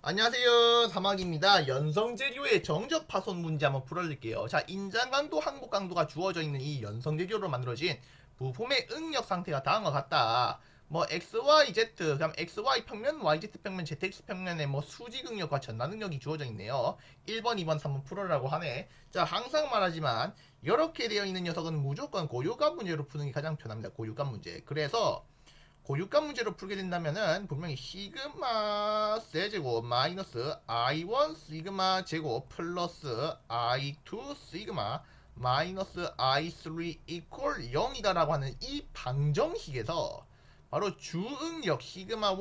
안녕하세요. 사막입니다. 연성재료의 정적 파손 문제 한번 풀어드릴게요. 자 인장강도 항복강도가 주어져 있는 이 연성재료로 만들어진 부품의 응력 상태가 다음과 같다. 뭐 XYZ 그럼 XY 평면 YZ 평면 ZX 평면에 뭐 수직 응력과 전단 응력이 주어져 있네요. 1번 2번 3번 풀어라고 하네. 자 항상 말하지만 이렇게 되어 있는 녀석은 무조건 고유값 문제로 푸는 게 가장 편합니다. 고유값 문제. 그래서 고유값 문제로 풀게 된다면은 분명히 시그마 세 제곱 마이너스 i1 시그마 제곱 플러스 i2 시그마 마이너스 i3 이퀄 0이다 라고 하는 이 방정식에서 바로 주응력 시그마 1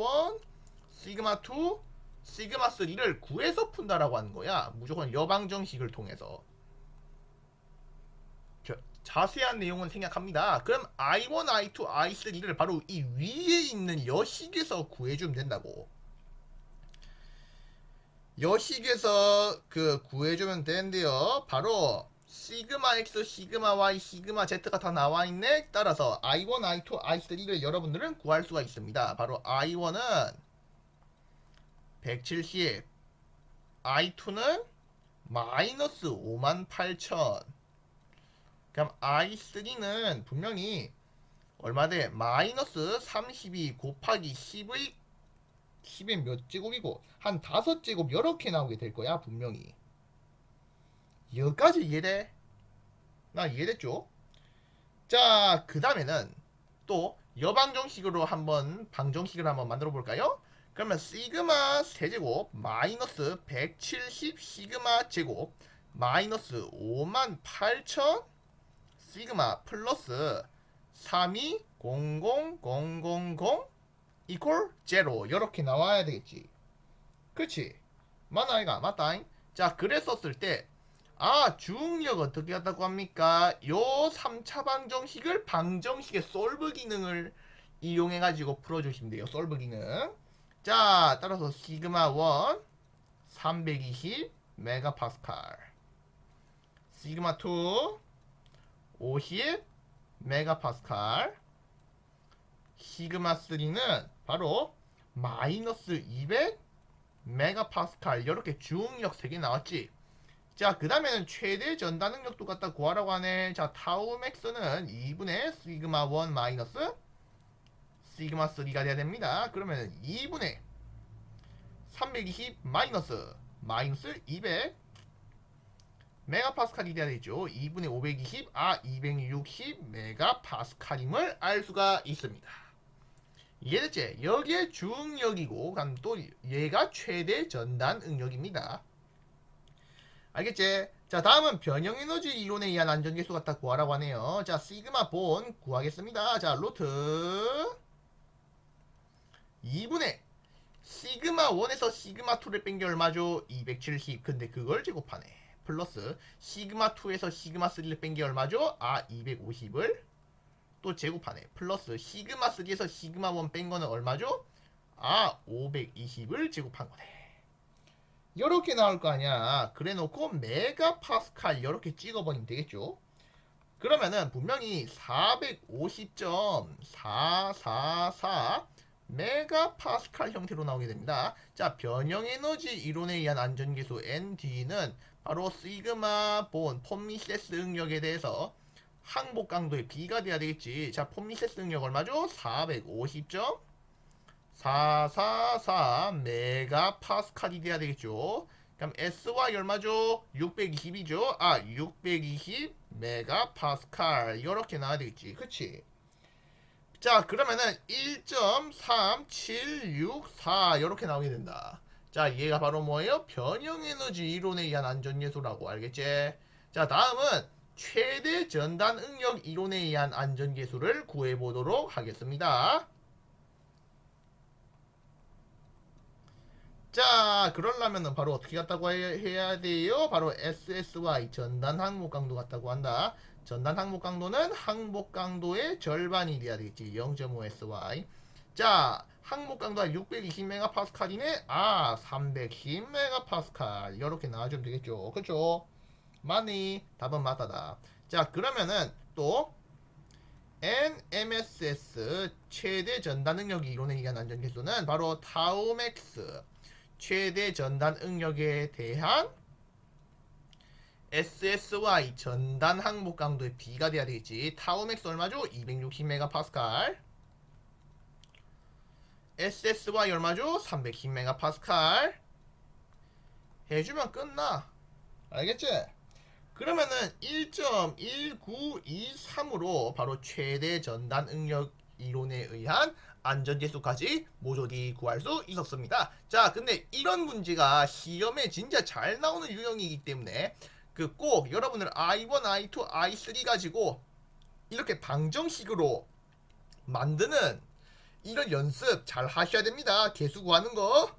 시그마 2 시그마 3를 구해서 푼다라고 하는 거야. 무조건 여방정식을 통해서. 겨- 자세한 내용은 생략합니다. 그럼 I1, I2, I3를 바로 이 위에 있는 여식에서 구해주면 된다고. 여식에서 그 구해주면 되는데요. 바로 시그마 X, 시그마 Y, 시그마 Z가 다 나와 있네. 따라서 I1, I2, I3를 여러분들은 구할 수가 있습니다. 바로 I1은 170, I2는 마이너스 58,000. 그럼 i3는 분명히 얼마 돼? 마이너스 32 곱하기 10의 10의 몇 제곱이고 한 다섯 제곱 이렇게 나오게 될 거야 분명히 여기까지 이해돼? 나 이해됐죠? 자 그 다음에는 또 여방정식으로 한번 방정식을 한번 만들어 볼까요? 그러면 시그마 세제곱 마이너스 170 시그마 제곱 마이너스 5만 8천 시그마 플러스 320000 이퀄 제로. 이렇게 나와야 되겠지. 그치? 맞나 아이가? 맞다잉? 자 그랬었을 때 아 중력 어떻게 한다고 합니까? 요 3차 방정식을 방정식의 솔브 기능을 이용해 가지고 풀어 주시면 돼요 솔브 기능. 자 따라서 시그마 1 320 메가파스칼. 시그마 2 50 메가파스칼 시그마 3는 바로 마이너스 200 메가파스칼. 이렇게 중력 3개 나왔지. 자 그 다음에는 최대 전단 능력도 갖다 구하라고 하네. 자 타우 맥스는 2분의 시그마 1 마이너스 시그마 3가 돼야 됩니다. 그러면 2분의 320 마이너스 마이너스 200 메가파스칼이 돼야 되죠. 2분의 520, 아 260 메가파스칼임을 알 수가 있습니다. 이해됐지? 여기에 중력이고, 그럼 또 얘가 최대 전단 응력입니다. 알겠지? 자, 다음은 변형 에너지 이론에 의한 안전계수 갖다 구하라고 하네요. 자, 시그마 본 구하겠습니다. 자, 루트 2분의 시그마 1에서 시그마 2를 뺀 게 얼마죠? 270. 근데 그걸 제곱하네. 플러스 시그마 2에서 시그마 3를 뺀 게 얼마죠? 아 250을. 또 제곱하네. 플러스 시그마 3에서 시그마 1 뺀 거는 얼마죠? 아 520을 제곱한 거네. 이렇게 나올 거 아니야. 그래 놓고 메가파스칼 이렇게 찍어버리면 되겠죠? 그러면은 분명히 450.444 메가파스칼 형태로 나오게 됩니다. 자, 변형 에너지 이론에 의한 안전계수 ND는 바로 시그마 본 폼미세스 응력에 대해서 항복 강도의 B가 돼야 되겠지. 자, 폼미세스 응력 얼마죠? 450.444 메가파스칼이 돼야 되겠죠. 그럼 SY 얼마죠? 620이죠. 아, 620 메가파스칼 이렇게 나와야 되겠지. 그치? 자 그러면은 1.3764 이렇게 나오게 된다. 자 얘가 바로 뭐예요? 변형 에너지 이론에 의한 안전 계수라고 알겠지? 자 다음은 최대 전단 응력 이론에 의한 안전 계수를 구해 보도록 하겠습니다 자 그러려면은 바로 어떻게 갔다고 해- 해야 돼요 바로 SSY 전단 항목 강도 같다고 한다 전단 항목 강도는 항복 강도의 절반이 돼야 되겠지. 0.5SY. 자, 항복 강도가 620메가파스칼이네. 아, 310메가파스칼. 이렇게 나와주면 되겠죠. 그쵸? 맞니? 답은 맞다다. 자, 그러면은 또 NMSS 최대 전단 능력 이론에 의한 안전 계수는 바로 타우맥스 최대 전단 응력에 대한 SSY 전단 항목 강도의 B가 돼야 되겠지. 타우맥스 얼마죠? 260메가파스칼. SSY 얼마죠? 310메가파스칼. 해주면 끝나. 알겠지? 그러면은 1.1923으로 바로 최대 전단 응력 이론에 의한 안전지수까지 모조리 구할 수 있었습니다. 자, 근데 이런 문제가 시험에 진짜 잘 나오는 유형이기 때문에 그 꼭 여러분들 I1, I2, I3 가지고 이렇게 방정식으로 만드는 이런 연습 잘 하셔야 됩니다. 개수 구하는 거.